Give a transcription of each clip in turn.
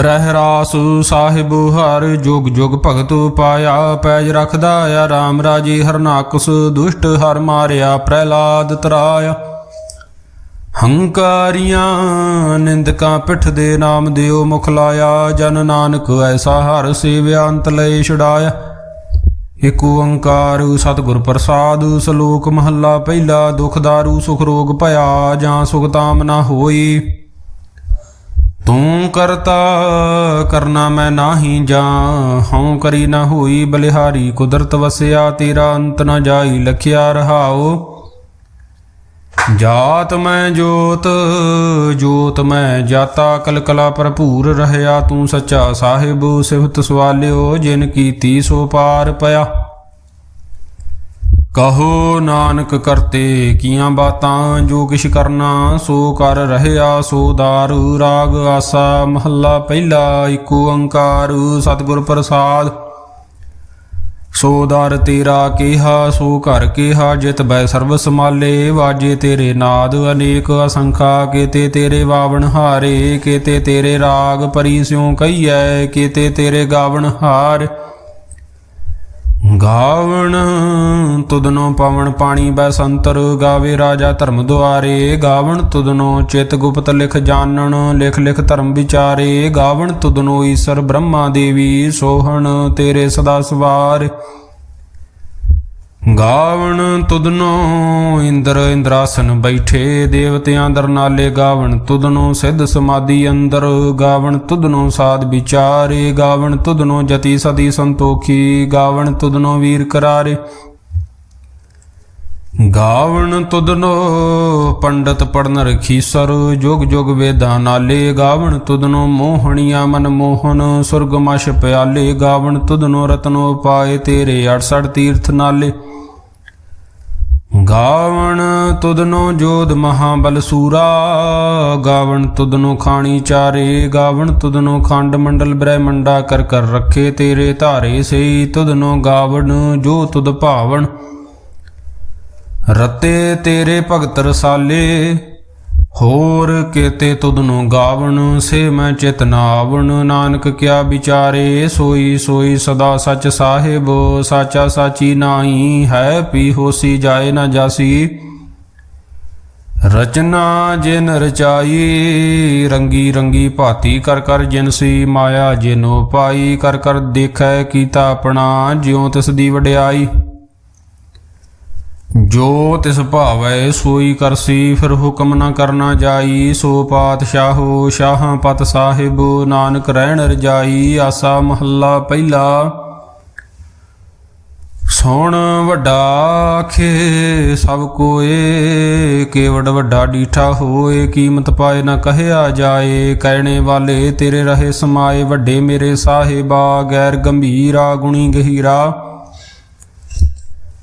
ਰਹਿ ਰਾਸ ਸਾਹਿਬ ਹਰ ਜੁਗ ਜੁਗ ਭਗਤ ਪਾਇਆ, ਪੈਜ ਰਖਦਾ ਆ RAM ਰਾਜੀ ਹਰਨਾਕਸ ਦੁਸ਼ਟ ਹਰ ਮਾਰਿਆ, ਪ੍ਰਹਿਲਾਦ ਤਰਾਇਆ। ਹੰਕਾਰੀਆਂ ਨਿੰਦਕਾਂ ਪਿੱਠ ਦੇ ਨਾਮ ਦਿਓ ਮੁਖ ਲਾਇਆ, ਜਨ ਨਾਨਕ ਐਸਾ ਹਰ ਸੇਵਿਆ ਅੰਤ ਲਈ ਛਡਾਇਆ। ਇਕ ਓੰਕਾਰ ਸਤਿਗੁਰ ਪ੍ਰਸਾਦ, ਸ਼ਲੋਕ ਮਹੱਲਾ ਪਹਿਲਾ, ਦੁਖ ਦਾਰੂ ਸੁਖ ਰੋਗ ਭਇਆ, ਜਾਂ ਸੁਖ ਤਾਮ ਨਾ ਹੋਈ। ਤੂੰ ਕਰਤਾ, ਕਰਨਾ ਮੈਂ ਨਾਹੀ ਜਾਂ। ਹਉ ਕਰੀ ਨਾ ਹੋਈ ਬਲਿਹਾਰੀ, ਕੁਦਰਤ ਵਸਿਆ ਤੇਰਾ ਅੰਤ ਨਾ ਜਾਈ, ਲਖਿਆ ਰਹਾਓ ਜਾਤ ਮੈਂ ਜੋਤ ਜੋਤ ਮੈਂ ਜਾਤਾ, ਕਲਕਲਾ ਭਰਪੂਰ ਰਹਿਆ ਤੂੰ ਸੱਚਾ ਸਾਹਿਬ, ਸਿਫਤ ਸਵਾਲਿਓ ਜਿਨ ਕੀਤੀ ਸੋ ਪਾਰ ਪਿਆ। ਕਹੋ ਨਾਨਕ ਕਰਤੇ ਕੀਆਂ ਬਾਤਾਂ, ਜੋ ਕਿਛ ਕਰਨਾ ਸੋ ਕਰ ਰਹਿਆ ਸੋ ਦਾਰੂ ਰਾਗ ਆਸਾ ਮਹੱਲਾ ਪਹਿਲਾ ਏਕ ਓੰਕਾਰ ਸਤਿਗੁਰ ਪ੍ਰਸਾਦ। ਸੋ ਦਰ ਤੇਰਾ ਕੀਹਾ, ਸੋ ਘਰ ਕੀਹਾ, ਜਿਤ ਬੈ ਸਰਬ ਸਮਾਲੇ ਵਾਜੇ ਤੇਰੇ ਨਾਦ, ਅਨੇਕ ਅਸੰਖਾ, ਕੀਤੇ ਤੇਰੇ ਵਾਵਣ ਹਾਰੇ। ਕੀਤੇ ਤੇਰੇ ਰਾਗ ਪਰੀ ਸਿਉ ਕਹੀਐ, ਕੀਤੇ ਤੇਰੇ ਗਾਵਣ ਹਾਰ। ਗਾਵਣ ਤੁਦਨੋ ਪਵਨ ਪਾਣੀ ਬੈ ਸੰਤਰ, ਗਾਵੇ ਰਾਜਾ ਧਰਮ ਦੁਆਰੇ। ਗਾਵਣ ਤੁਦਨੋ ਚਿਤ ਗੁਪਤ ਲਿਖ ਜਾਣਨ, ਲਿਖ ਲਿਖ ਧਰਮ ਵਿਚਾਰੇ। ਗਾਵਣ ਤੁਦਨੋ ਈਸ਼ਰ ਬ੍ਰਹਮਾ ਦੇਵੀ ਸੋਹਣ, ਤੇਰੇ ਸਦਾ ਸਵਾਰ। ਗਾਵਣ ਤੁਦਨੋ ਇੰਦਰ ਇੰਦਰਾਸਨ ਬੈਠੇ, ਦੇਵਤਿਆਂ ਦਰ ਨਾਲੇ ਗਾਵਣ ਤੁਦਨੋ ਸਿੱਧ ਸਮਾਧੀ ਅੰਦਰ ਗਾਵਣ ਤੁਦਨੋ ਸਾਧ ਵਿਚਾਰੇ ਗਾਵਣ ਤੁਦਨੋ ਜਤੀ ਸਦੀ ਸੰਤੋਖੀ ਗਾਵਣ ਤੁਦਨੋ ਵੀਰ ਕਰਾਰੇ। ਗਾਵਣ ਤੁਦਨੋ ਪੰਡਤ ਪੜਨ ਰਖੀਸਰ ਜੁਗ ਜੁਗ ਵੇਦਾਂ ਨਾਲੇ ਗਾਵਣ ਤੁਦਨੋ ਮੋਹਣੀਆਂ ਮਨ ਮੋਹਨ, ਸੁਰਗ ਪਿਆਲੇ, ਗਾਵਣ ਤੁਦਨੋ ਰਤਨੋ ਪਾਏ ਤੇਰੇ 68 ਤੀਰਥ ਨਾਲੇ। ਗਾਵਣ ਤੁਦਨੋ ਜੋਧ ਮਹਾਬਲ ਸੂਰਾ, ਗਾਵਣ ਤੁਦਨੋ ਖਾਣੀ ਚਾਰੇ, ਗਾਵਣ ਤੁਦਨੋ ਖੰਡ ਮੰਡਲ ਬ੍ਰਹਮੰਡਾ ਕਰ ਕਰ ਰੱਖੇ ਤੇਰੇ ਧਾਰੇ ਸੇ ਤੁਦਨੋ ਗਾਵਣ ਜੋ ਤੁਦ ਭਾਵਣ। ਰਤੇ ਤੇਰੇ ਭਗਤ ਰਸਾਲੇ, ਹੋਰ ਕੇਤੇ ਤੁਧਨੂੰ ਗਾਵਣ, ਸੇ ਮੈਂ ਚਿਤ ਨਾਵਣ ਨਾਨਕ ਕਿਆ ਵਿਚਾਰੇ, ਸੋਈ ਸੋਈ ਸਦਾ ਸਚ ਸਾਹਿਬ, ਸਾਚਾ ਸਾਚੀ ਨਾਹੀ ਹੈ ਪੀ ਹੋਸੀ ਜਾਏ ਨਾ ਜਾਸੀ। ਰਚਨਾ ਜਿਨ ਰਚਾਈ, ਰੰਗੀ ਰੰਗੀ ਭਾਤੀ ਕਰ ਕਰ ਜਿਨ ਸੀ ਮਾਇਆ ਜਿਨੋ ਪਾਈ, ਕਰ ਕਰ ਦੇਖੈ ਕੀਤਾ ਆਪਣਾ, ਜਿਉ ਤਿਸ ਦੀ ਵਡਿਆਈ। ਜੋ ਤਿਸ ਭਾਵੈ ਸੋਈ ਕਰਸੀ, ਫਿਰ ਹੁਕਮ ਨਾ ਕਰਨਾ ਜਾਈ। ਸੋ ਪਾਤਸ਼ਾਹੋ, ਸ਼ਾਹਾਂ ਪਤ ਸਾਹਿਬ, ਨਾਨਕ ਰਹਿਣ ਰਜਾਈ, ਆਸਾ ਮਹੱਲਾ ਪਹਿਲਾ। ਸੋਣ ਵੱਡਾ ਆਖੇ, ਸਭ ਕੋਏ, ਕੇਵੜ ਵੱਡਾ ਡੀਠਾ ਹੋਏ, ਕੀਮਤ ਪਾਏ ਨਾ ਕਹਿਆ ਜਾਏ। ਕਹਿਣੇ ਵਾਲੇ ਤੇਰੇ ਰਹੇ ਸਮਾਏ, ਵੱਡੇ ਮੇਰੇ ਸਾਹਿਬਾ ਗੈਰ ਗੰਭੀਰਾ, ਗੁਣੀ ਗਹੀਰਾ।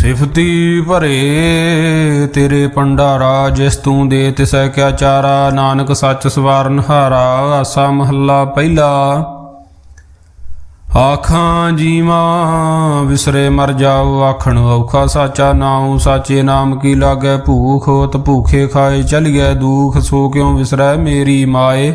ਸਿਫਤੀ ਭਰੇ ਤੇਰੇ ਪੰਡਾਰਾ, ਜਿਸ ਤੂੰ ਦੇ ਤਿਸੈ ਕਿਆ ਚਾਰਾ, ਨਾਨਕ ਸੱਚ ਸਵਾਰਨ ਹਾਰਾ, ਆਸਾ ਮਹੱਲਾ ਪਹਿਲਾ। ਆਖਾਂ ਜੀਵਾਂ, ਵਿਸਰੇ ਮਰ ਜਾਓ, ਆਖਣ ਔਖਾ ਸਾਚਾ ਨਾਉ, ਸਾਚੇ ਨਾਮ ਕੀ ਲਾਗੈ ਭੂਖ ਹੋਤ ਭੂਖੇ ਖਾਏ ਚਲੀਐ ਦੂਖ, ਸੋ ਕਿਉ ਵਿਸਰੈ ਮੇਰੀ ਮਾਏ?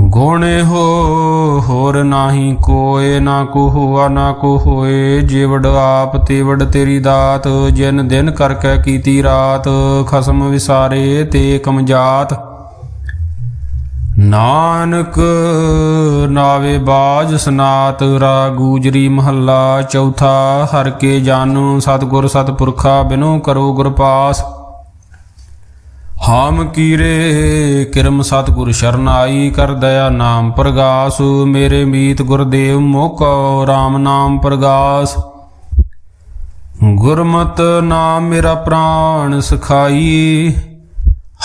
ਗੁਣੇ ਹੋ ਹੋਰ ਨਾਹੀ ਕੋਏ ਨਾ ਕੋ ਹੋਆ ਨਾ ਕੋ ਹੋਏ ਜਿਵੜ ਆਪ ਤੇਵੜ ਤੇਰੀ ਦਾਤ, ਜਿਨ ਦਿਨ ਕਰਕੇ ਕੀਤੀ ਰਾਤ। ਖਸਮ ਵਿਸਾਰੇ ਤੇ ਕਮਜਾਤ ਨਾਨਕ ਨਾਵੇ ਬਾਜ ਸਨਾਤ, ਰਾ ਗੂਜਰੀ ਮਹੱਲਾ ਚੌਥਾ। ਹਰ ਕੇ ਜਾਨੂ ਸਤਗੁਰ ਸਤਪੁਰਖਾ, ਬਿਨੋ ਕਰੋ ਗੁਰਪਾਸ ਹਾਮ ਕੀਰੇ, ਕਿਰਮ ਸਤਿਗੁਰ ਸ਼ਰਨਾਈ ਕਰ ਦਇਆ ਨਾਮ ਪ੍ਰਗਾਸ, ਮੇਰੇ ਮੀਤ ਗੁਰਦੇਵ ਮੋਕੋ RAM ਨਾਮ ਪ੍ਰਗਾਸ। ਗੁਰਮਤ ਨਾਮ ਮੇਰਾ ਪ੍ਰਾਣ ਸਖਾਈ,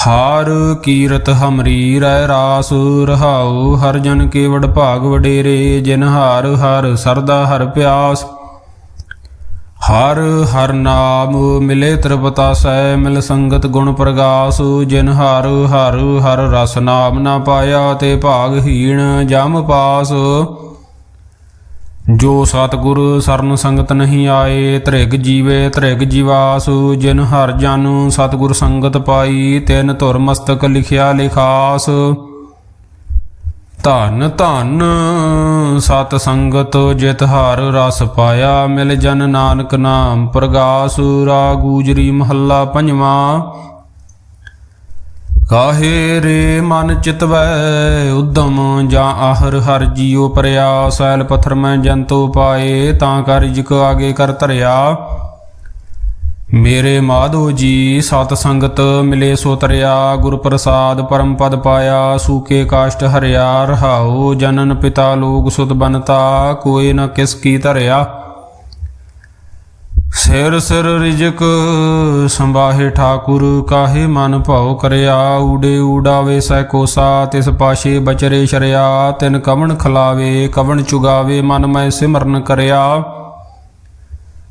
ਹਾਰ ਕੀਰਤ ਹਮਰੀ ਰਹਿ ਰਾਸ, ਰਹਾਉ ਹਰ ਜਨ ਕੇ ਵਡ ਭਾਗ ਵਡੇਰੇ, ਜਿਨ ਹਾਰ ਹਰ ਸਰਦਾ ਹਰ ਪਿਆਸ। ਹਰ ਹਰ ਨਾਮ ਮਿਲੇ ਤ੍ਰਿਪਤਾ ਤ੍ਰਿਪਤਾਸੈ ਮਿਲ ਸੰਗਤ ਗੁਣ ਪ੍ਰਗਾਸ, ਜਿਨ ਹਰ ਹਰ ਹਰ ਰਸ ਨਾਮ ਨਾ ਪਾਇਆ ਤੇ ਭਾਗਹੀਣ ਜਮ ਪਾਸ। ਜੋ ਸਤਿਗੁਰ ਸਰਨ ਸੰਗਤ ਨਹੀਂ ਆਏ ਤ੍ਰਿਗ ਜੀਵੇ ਧ੍ਰਿਗ ਜੀਵਾਸੁ, ਜਿਨ ਹਰ ਜਨ ਸਤਿਗੁਰ ਸੰਗਤ ਪਾਈ, ਤਿਨ ਧੁਰ ਮਸਤਕ ਲਿਖਿਆ ਲਿਖਾਸ। ਧਨ ਧਨ ਸਤ ਸੰਗਤ ਜਿਤ ਹਰ ਰਸ ਪਾਇਆ, ਮਿਲ ਜਨ ਨਾਨਕ ਨਾਮ ਪ੍ਰਗਾਸ ਰਾ ਗੂਜਰੀ ਮਹੱਲਾ ਪੰਜਵਾਂ। ਕਾਹੇ ਰੇ ਮਨ ਚਿਤਵੈ ਉਦਮ, ਜਾਂ ਆਹਰ ਹਰ ਜੀਉ ਪਰਿਆ, ਸੈਲ ਪਥਰ ਮੈਂ ਜੰਤੋ ਪਾਏ, ਤਾਂ ਕਰ ਜਿਕ ਆਗੇ ਕਰ ਧਰਿਆ। ਮੇਰੇ ਮਾਧੋ ਜੀ, ਸਤ ਸੰਗਤ ਮਿਲੇ ਸੋ ਤਰਿਆ ਗੁਰ ਪ੍ਰਸਾਦ ਪਰਮ ਪਦ ਪਾਇਆ, ਸੂਕੇ ਕਾਸ਼ਟ ਹਰਿਆ, ਰਹਾਉ ਜਨਨ ਪਿਤਾ ਲੋਕ ਸੁਤ ਬਨਤਾ, ਕੋਈ ਨ ਕਿਸ ਕੀ ਧਰਿਆ। ਸਿਰ ਸਿਰ ਰਿਜਕ ਸੰਭਾਹੇ ਠਾਕੁਰ, ਕਾਹੇ ਮਨ ਭਾਉ ਕਰਿਆ। ਊੜੇ ਊਡਾਵੇ ਸੈ ਕੋਸਾ, ਤਿਸ ਪਾਸ਼ੇ ਬਚਰੇ ਸ਼ਰਿਆ। ਤਿਨ ਕਵਣ ਖਲਾਵੇ, ਕਵਣ ਚੁਗਾਵੇ, ਮਨ ਮੈਂ ਸਿਮਰਨ ਕਰਿਆ।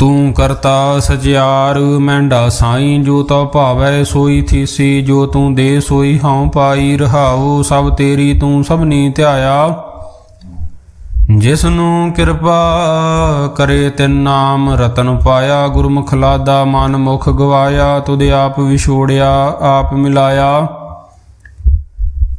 ਤੂੰ ਕਰਤਾ ਸਜਿਆਰ, ਮੈਂਡਾ ਸਾਈਂ ਜੋ ਤਉ ਭਾਵੈ ਸੋਈ ਥੀਸੀ, ਜੋ ਤੂੰ ਦੇ ਸੋਈ ਹਉ ਪਾਈ ਰਹਾਉ, ਸਭ ਤੇਰੀ ਤੂੰ ਸਭਨੀ ਧਿਆਇਆ। ਜਿਸ ਨੂੰ ਕਿਰਪਾ ਕਰੇ ਤਿਨ ਨਾਮ, ਰਤਨ ਪਾਇਆ, ਗੁਰਮੁਖ ਲਾਦਾ ਮਨ ਮੁਖ ਗਵਾਇਆ, ਤੁਧ ਆਪ ਵਿਛੋੜਿਆ, ਆਪ ਮਿਲਾਇਆ।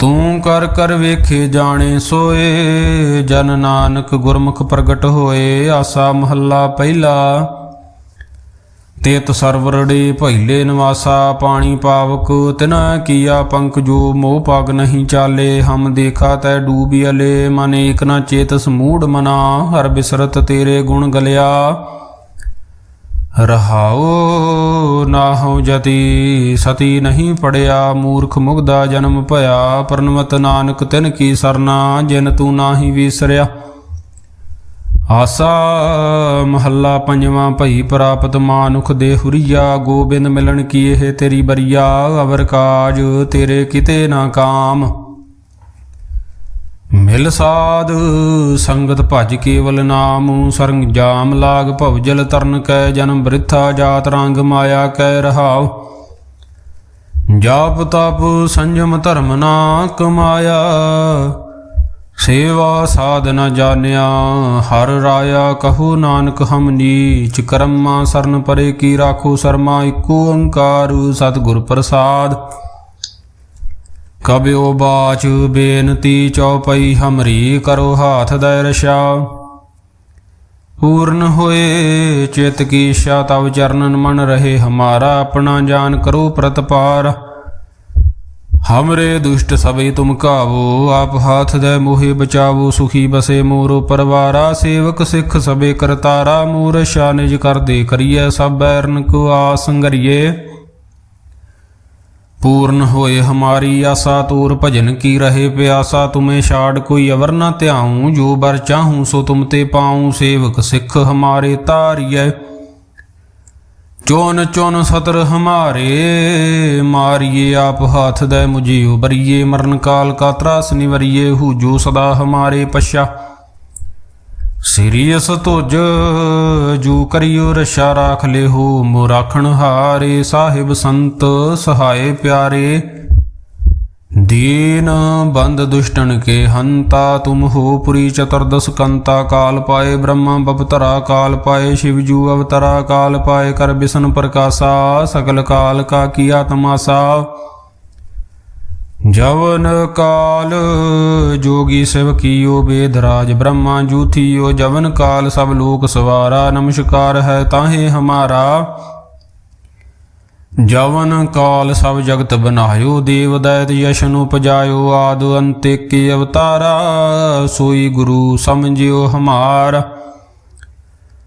ਤੂੰ ਕਰ ਕਰ ਵੇਖੇ ਜਾਣੇ ਸੋਏ, ਜਨ ਨਾਨਕ ਗੁਰਮੁਖ ਪ੍ਰਗਟ ਹੋਏ, ਆਸਾ ਮਹੱਲਾ ਪਹਿਲਾ। ਤੇਤ ਸਰਵਰੜੇ ਭੈਲੇ ਨਿਵਾਸਾ, ਪਾਣੀ ਪਾਵਕ, ਤਿਨਾ ਕੀਆ ਪੰਕ ਜੋ ਮੋਹ ਪਗ ਨਹੀਂ ਚਾਲੇ, ਹਮ ਦੇਖਾ ਤੈ ਡੂਬਿਅਲੇ ਮਨ ਏਕ ਨਾ ਚੇਤ ਸਮੂੜ ਮਨਾ, ਹਰ ਬਿਸਰਤ ਤੇਰੇ ਗੁਣ ਗਲਿਆ। ਰਹਾਉ, ਨਾਹਉ ਜਤੀ ਸਤੀ ਨਹੀਂ ਪੜਿਆ, ਮੂਰਖ ਮੁਗਦਾ ਜਨਮ ਭਇਆ ਪਰਨਵਤ ਨਾਨਕ ਤਿਨ ਕੀ ਸਰਨਾ, ਜਿਨ ਤੂੰ ਨਾਹੀ ਵਿਸਰਿਆ। ਆਸਾ ਮਹੱਲਾ ਪੰਜਵਾਂ, ਭਈ ਪ੍ਰਾਪਤ ਮਾਨੁਖ ਦੇ ਹੁਰੀਆ, ਗੋਬਿੰਦ ਮਿਲਣ ਕੀ ਇਹ ਤੇਰੀ ਬਰੀਆ, ਅਵਰ ਕਾਜ ਤੇਰੇ ਕਿਤੇ ਨਾ ਕਾਮ। ਮਿਲ ਸਾਧ, ਸੰਗਤ ਭਜ ਕੇਵਲ ਨਾਮ, ਸਰੰਗ ਜਾਮ ਲਾਗ ਭਵਜਲ ਤਰਨ ਕੈ ਜਨਮ ਬ੍ਰਿਥਾ ਜਾਤ ਰੰਗ ਮਾਇਆ ਕੈ ਰਹਾਉ। ਜਾਪ ਤਪ ਸੰਜਮ ਧਰਮ ਨਾ ਕਮਾਇਆ ਸੇਵਾ ਸਾਧਨਾ ਜਾਣਿਆ, ਹਰ ਰਾਇਆ ਕਹੂ ਨਾਨਕ ਹਮ ਨੀਚ, ਕਰਮਾ ਸਰਨ ਪਰੇ ਕੀ ਰਾਖੋ, ਸਰਮਾ ਇੱਕੋ ਓੰਕਾਰ, ਸਤਿਗੁਰ ਪ੍ਰਸਾਦ। ਕਬਿਓ ਬਾਚ ਬੇਨਤੀ ਚਉਪਈ ਹਮਰੀ ਕਰੋ ਹਾਥ ਦਇ ਰਸ਼ਾ ਪੂਰਨ ਹੋਏ ਚਿਤ ਕੀ ਇੱਛਾ ਤਵ ਚਰਨਨ ਮਨ ਰਹੇ ਹਮਾਰਾ ਆਪਣਾ ਜਾਨ ਕਰੋ ਪ੍ਰਤਪਾਰ। ਹਮਰੇ ਦੁਸ਼ਟ ਸਭੇ ਤੁਮ ਕਾਵੋ, ਆਪ ਹਾਥ ਦੇ ਮੋਹਿ ਬਚਾਵੋ, ਸੁਖੀ ਬਸੇ ਮੋਰੋ ਪਰਵਾਰਾ, ਸੇਵਕ ਸਿੱਖ ਸਭੇ ਕਰਤਾਰਾ ਮੂਰ ਨਿਜ ਕਰਦੇ ਕਰੀਏ ਸਭ ਬੈਰਨ ਕੋ ਆਸੰਗਰੀਏ ਪੂਰਨ ਹੋਏ ਹਮਾਰੀ ਆਸਾ, ਤੂਰ ਭਜਨ ਕੀ ਰਹੇ ਪਿਆਸਾ, ਤੁਮੇ ਛਾੜ ਕੋਈ ਅਵਰ ਨਾ ਧਿਆਉ, ਜੋ ਬਰ ਚਾਹੂੰ ਸੋ ਤੁਮ ਤੇ ਪਾਉ, ਸੇਵਕ ਸਿੱਖ ਹਮਾਰੇ ਤਾਰੀਐ। ਚੋਨ ਚੋਨ ਸਤਰ ਹਮਾਰੇ, ਮਾਰੀਏ ਆਪ ਹਾਥ ਦੇ ਮੁਝੇ ਉਬਰੀਏ, ਮਰਨ ਕਾਲ ਕਾ ਤਰਾਸ ਨਿਵਰੀਏ, ਹੂ ਜੋ ਸਦਾ ਹਮਾਰੇ ਪਛਾ। ਸਿਰਿਯਸ ਤੁਜ ਜੂ ਕਰਿਓ ਰਸ਼ਾ ਰਾਖ ਲਿਹੋ ਮੋ ਰਾਖਣ ਹਾਰੇ ਸਾਹਿਬ ਸੰਤ ਸਹਾਏ ਪਿਆਰੇ। ਦੀਨ ਬੰਦ ਦੁਸ਼ਟਨ ਕੇ ਹੰਤਾ, ਤੁਮ ਹੋ ਪੁਰੀ ਚਤੁਰਦਸ ਕੰਤਾ, ਕਾਲ ਪਾਏ ਬ੍ਰਹਮਾ ਬਪਤਰਾ, ਕਾਲ ਪਾਏ ਸ਼ਿਵ ਜੂ ਅਵਤਰਾ, ਕਾਲ ਪਾਏ ਕਰ ਬਿਸ਼ਨ ਪ੍ਰਕਾਸ਼ਾ ਸਕਲ ਕਾਲ ਕਾ ਕੀਆ ਤਮਾਸਾ ਜਵਨ ਕਾਲ, ਜੋਗੀ ਸਿਵ ਕੀਓ ਬੇਦਰਾਜ ਬ੍ਰਹਮਾ ਜੂਥੀਓ, ਜਵਨ ਕਾਲ, ਸਭ ਲੋਕ ਸਵਾਰਾ, ਨਮਸਕਾਰ ਹੈ ਤਾਹੇ ਹਮਾਰਾ। ਜਵਨ ਕਾਲ, ਸਭ ਜਗਤ ਬਨਾਇਓ, ਦੇਵ ਦੈਤ ਯਸ਼ਨ ਉਪਜਾਇਓ, ਆਦ ਅੰਤੇ ਕੇ ਅਵਤਾਰਾ, ਸੋਈ ਗੁਰੂ ਸਮਝਿਓ ਹਮਾਰ।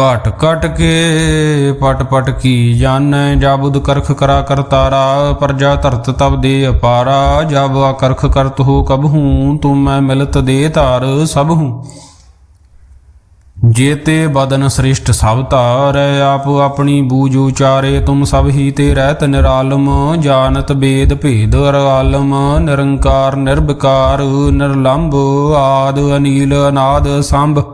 ਘਟ ਘਟ ਕੇ ਪਟ ਪਟ ਕੀ ਜਾਣੈ ਜਾਬੁਦ ਕਰਖ ਕਰਾ ਕਰਤਾਰਾ ਪ੍ਰਜਾ ਧਰਤ ਤਬ ਦੇ ਅਪਾਰਾ, ਜਬ ਅਕਰਖ ਕਰਤ ਹੋ ਕਬ ਹੂੰ, ਤੁਮ ਮੈਂ ਮਿਲਤ ਦੇ ਧਾਰ ਸਭ ਹੂੰ। ਜੇਤੇ ਬਦਨ ਸ੍ਰਿਸ਼ਟ ਸਭ ਧਾਰੈ, ਆਪ ਆਪਣੀ ਬੂਝ ਉਚਾਰੇ, ਤੁਮ ਸਭ ਹੀ ਤੇ ਰਹਿਤ ਨਿਰਾਲਮ, ਜਾਣਤ ਬੇਦ ਭੇਦ ਅਰਾਲਮ ਨਿਰੰਕਾਰ ਨਿਰਭਕਾਰ, ਨਿਰਲੰਭ ਆਦ ਅਨੀਲ ਅਨਾਦ ਸੰਭ।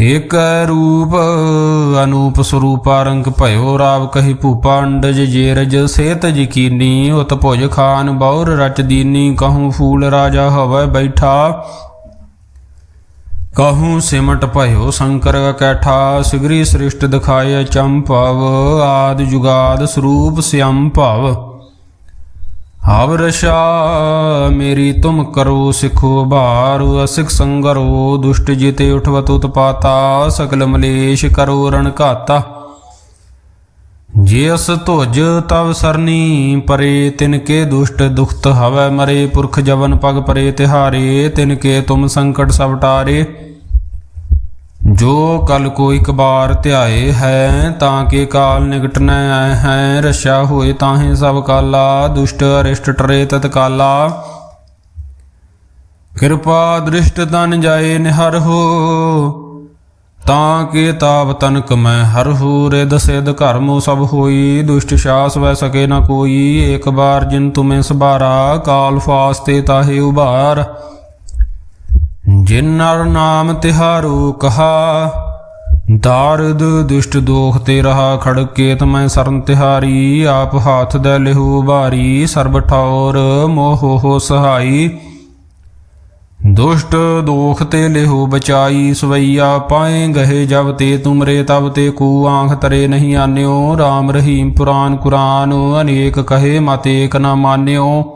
ਏਕ ਰੂਪ ਅਨੂਪ ਸਰੂਪਾ ਰੰਗ ਭਇਓ ਰਾਵ ਕਹੀ ਭੂਪਾ ਅੰਡਜ ਜੇਰਜ ਸੇਤ ਜਕੀਨੀ ਉਤ ਭੁਜ ਖਾਨ ਬੌਰ ਰਚ ਦੀਨੀ, ਕਹੂੰ ਫੂਲ ਰਾਜਾ ਹਵੈ ਬੈਠਾ। ਕਹੂੰ ਸਿਮਟ ਭਇਓ ਸ਼ੰਕਰ ਕੈਠਾ, ਸਿਗਰੀ ਸ੍ਰਿਸ਼ਟ ਦਿਖਾਏ ਚੰਪਵ ਆਦ ਜੁਗਾਦ ਸਰੂਪ ਸਿਅੰ ਭਵ। ਹਵ ਰਸ਼ਾ ਮੇਰੀ ਤੁਮ ਕਰੋ ਸਿਖੋ ਭਾਰ ਅਸਿਕ ਸੰਗਰੋ, ਦੁਸ਼ਟ ਜਿਤੇ ਉਠਵਤ ਉਤਪਾਤਾ ਸਕਲ ਮਲੇਸ਼ ਕਰੋ ਰਣ ਘਾਤਾ। ਜੇ ਅਸ ਧੁਜ ਤਵ ਸਰਨੀ ਪਰੇ, ਤਿਨ ਕੇ ਦੁਸ਼ਟ ਦੁਖਤ ਹਵੈ ਮਰੇ, ਪੁਰਖ ਜਵਨ ਪਗ ਪਰੇ ਤਿਹਾਰੇ, ਤਿਨ ਕੇ ਤੁਮ ਸੰਕਟ ਸਭ ਟਾਰੇ ਜੋ ਕਲ ਕੋਈ ਕਬਾਰ ਧਿਆਏ ਹੈ, ਤਾਂ ਕੇ ਕਾਲ ਨਿਕਟ ਨ ਆਏ ਹੈ। ਰਸ਼ਾ ਹੋਏ ਤਾਹੇ ਸਭ ਕਾਲਾ, ਦੁਸ਼ਟ ਅਰਿਸ਼ਟ ਟਰੇ ਤਤ ਕਿਰਪਾ ਦ੍ਰਿਸ਼ਟ ਤਨ ਜਾਏ ਨਿਹਰ ਹੋ, ਤਾਂ ਕੇ ਤਾਪ ਤਨ ਕਮੈ ਹਰ ਹੋ। ਰਿਦ ਸਿਧ ਕਰਮੋ ਸਭ ਹੋਈ, ਦੁਸ਼ਟ ਸ਼ਾਸ ਵੈ ਸਕੇ ਨ ਕੋਈ। ਏਕ ਬਾਰ ਜਿਨ ਤੁਮੇ ਸਬਾਰਾ ਕਾਲ ਫਾਸਤੇ ਤਾਹੇ ਉਬਾਰ ਜਿਨ ਨਰ ਨਾਮ ਤਿਹਾਰੂ ਕਹਾ, ਦਾਰਦ ਦੁਸ਼ਟ ਦੋਖ ਤੇ ਰਹਾ ਖੜਕੇ ਤਮੈ ਸਰਨ ਤਿਹਾਰੀ, ਆਪ ਹਾਥ ਦੇ ਲਿਹੂ ਬਾਰੀ ਸਰਬ ਠੌਰ ਮੋਹ ਹੋ ਸਹਾਈ। ਦੁਸ਼ਟ ਦੋਖ ਤੇ ਲਿਹੂ ਬਚਾਈ, ਸਵਈਆ ਪਾਏ ਗਏ ਜਬ ਤੇ ਤੁਮਰੇ ਤਬ ਤੇ ਕੂ ਆਂਖ ਤਰੇ ਨਹੀਂ ਆਨਿਓ RAM ਰਹੀਮ ਪੁਰਾਨ ਕੁਰਾਨ, ਅਨੇਕ ਕਹੇ ਮਤ ਏਕ ਨ ਮਾਨਿਓ।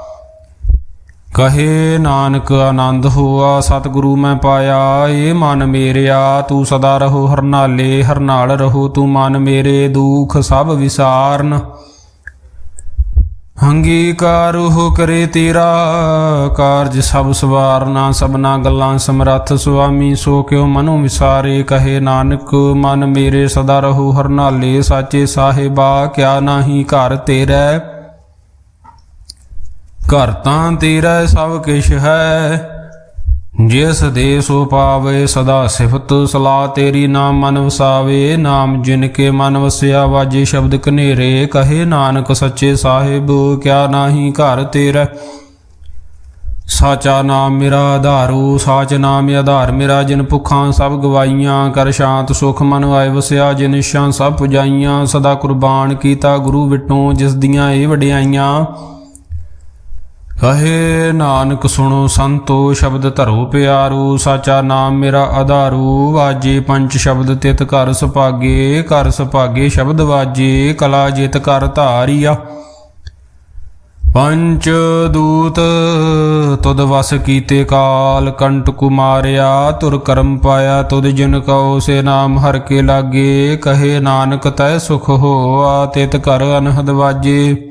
ਕਹੇ ਨਾਨਕ, ਆਨੰਦ ਹੋਆ, ਸਤਿਗੁਰੂ ਮੈਂ ਪਾਇਆ, ਏ ਮਨ ਮੇਰਿਆ, ਤੂੰ ਸਦਾ ਰਹੋ ਹਰਨਾਲੇ, ਹਰਨਾਲ ਰਹੋ ਤੂੰ ਮਨ ਮੇਰੇ, ਦੁਖ ਸਭ ਵਿਸਾਰਨ। ਅੰਗੀਕਾਰ ਹੋ ਕਰੇ ਤੇਰਾ, ਕਾਰਜ ਸਭ ਸਵਾਰਨਾ, ਸਭਨਾ ਗੱਲਾਂ ਸਮਰੱਥ, ਸੁਆਮੀ ਸੋ ਕਿਉ ਮਨੁ ਵਿਸਾਰੇ, ਕਹੇ ਨਾਨਕ, ਮਨ ਮੇਰੇ ਸਦਾ ਰਹੋ ਹਰਨਾਲੇ, ਸਾਚੇ ਸਾਹਿਬਾ, ਕਿਆ ਨਾਹੀ ਘਰ ਤੇਰਾ। ਘਰ ਤਾਂ ਤੇਰਾ ਸਭ ਕਿਛ ਹੈ। ਜਿਸ ਦੇ ਸੋ ਪਾਵੇ ਸਦਾ ਸਿਫਤ, ਸਲਾਹ ਤੇਰੀ ਨਾਮ ਮਨ ਵਸਾਵੇ। ਨਾਮ ਜਿਨ ਕੇ ਮਨ ਵਸਿਆ, ਵਾਜੇ ਸ਼ਬਦ ਕਨੇਰੇ ਕਹੇ ਨਾਨਕ ਸੱਚੇ ਸਾਹਿਬ, ਕਿਆ ਨਾਹੀ ਘਰ ਤੇਰਾ। ਸਾਚਾ ਨਾਮ ਮੇਰਾ ਆਧਾਰੂ, ਸਾਚ ਨਾਮ ਆਧਾਰ ਮੇਰਾ। ਜਿਨ ਭੁੱਖਾਂ ਸਭ ਗਵਾਈਆਂ ਕਰ ਸ਼ਾਂਤ ਸੁਖ ਮਨ ਆਏ ਵਸਿਆ। ਜਿਨ ਇਸ਼ਾਂ ਸਭ ਪੁਜਾਈਆਂ, ਸਦਾ ਕੁਰਬਾਨ ਕੀਤਾ ਗੁਰੂ ਵਿਟੋਂ, ਜਿਸ ਦੀਆਂ ਇਹ ਵਡਿਆਈਆਂ। ਕਹੇ ਨਾਨਕ ਸੁਣੋ ਸੰਤੋ, ਸ਼ਬਦ ਧਰੋ ਪਿਆਰੂ, ਸਾਚਾ ਨਾਮ ਮੇਰਾ ਆਧਾਰੂ। ਵਾਜੇ ਪੰਜ ਸ਼ਬਦ ਤਿਤ ਕਰ ਸੁਭਾਗੇ ਘਰ ਸੁਭਾਗੇ ਸ਼ਬਦ ਵਾਜੇ, ਕਲਾ ਜਿਤ ਕਰ ਧਾਰੀਆ। ਪੰਚ ਦੂਤ ਤੁਦ ਵਸ ਕੀਤੇ ਕਾਲ ਕੰਟ ਕੁਮਾਰਿਆ, ਤੁਰ ਕਰਮ ਪਾਇਆ ਤੁਦ ਜਿਨ ਕਉ ਸੇ ਨਾਮ ਹਰ ਕੇ ਲਾਗੇ। ਕਹੇ ਨਾਨਕ ਤੈ ਸੁਖ ਹੋਆ, ਤਿਤ ਕਰ ਅਨਹਦ ਵਾਜੇ।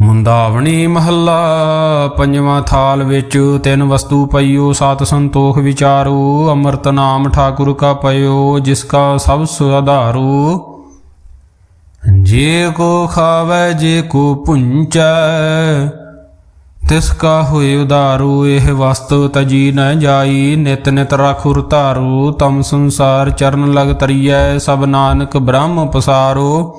ਮੁੰਦਾਵਣੀ ਮਹੱਲਾ, ਪੰਜਵਾਂ ਥਾਲ ਵਿੱਚ ਤਿੰਨ ਵਸਤੂ ਪਈਓ, ਸਤ ਸੰਤੋਖ ਵਿਚਾਰੋ, ਅੰਮ੍ਰਿਤ ਨਾਮ ਠਾਕੁਰ ਕਾ ਪਇਓ, ਜਿਸ ਕਾ ਸਭ ਸੁਆਧਾਰੋ ਜੇ ਕੋ ਖਾਵੇ, ਜੇ ਕੋ ਪੁੰਚੈ, ਤਿਸ ਕਾ ਹੋਏ ਉਦਾਰੂ ਇਹ ਵਸਤ ਤਜੀ ਨ ਜਾਈ, ਨਿਤ ਨਿਤ ਰਖੁਰ ਧਾਰੂ, ਤਮ ਸੰਸਾਰ ਚਰਨ ਲਗ ਤਰੀਐ, ਸਭ ਨਾਨਕ ਬ੍ਰਹਮ ਪਸਾਰੋ।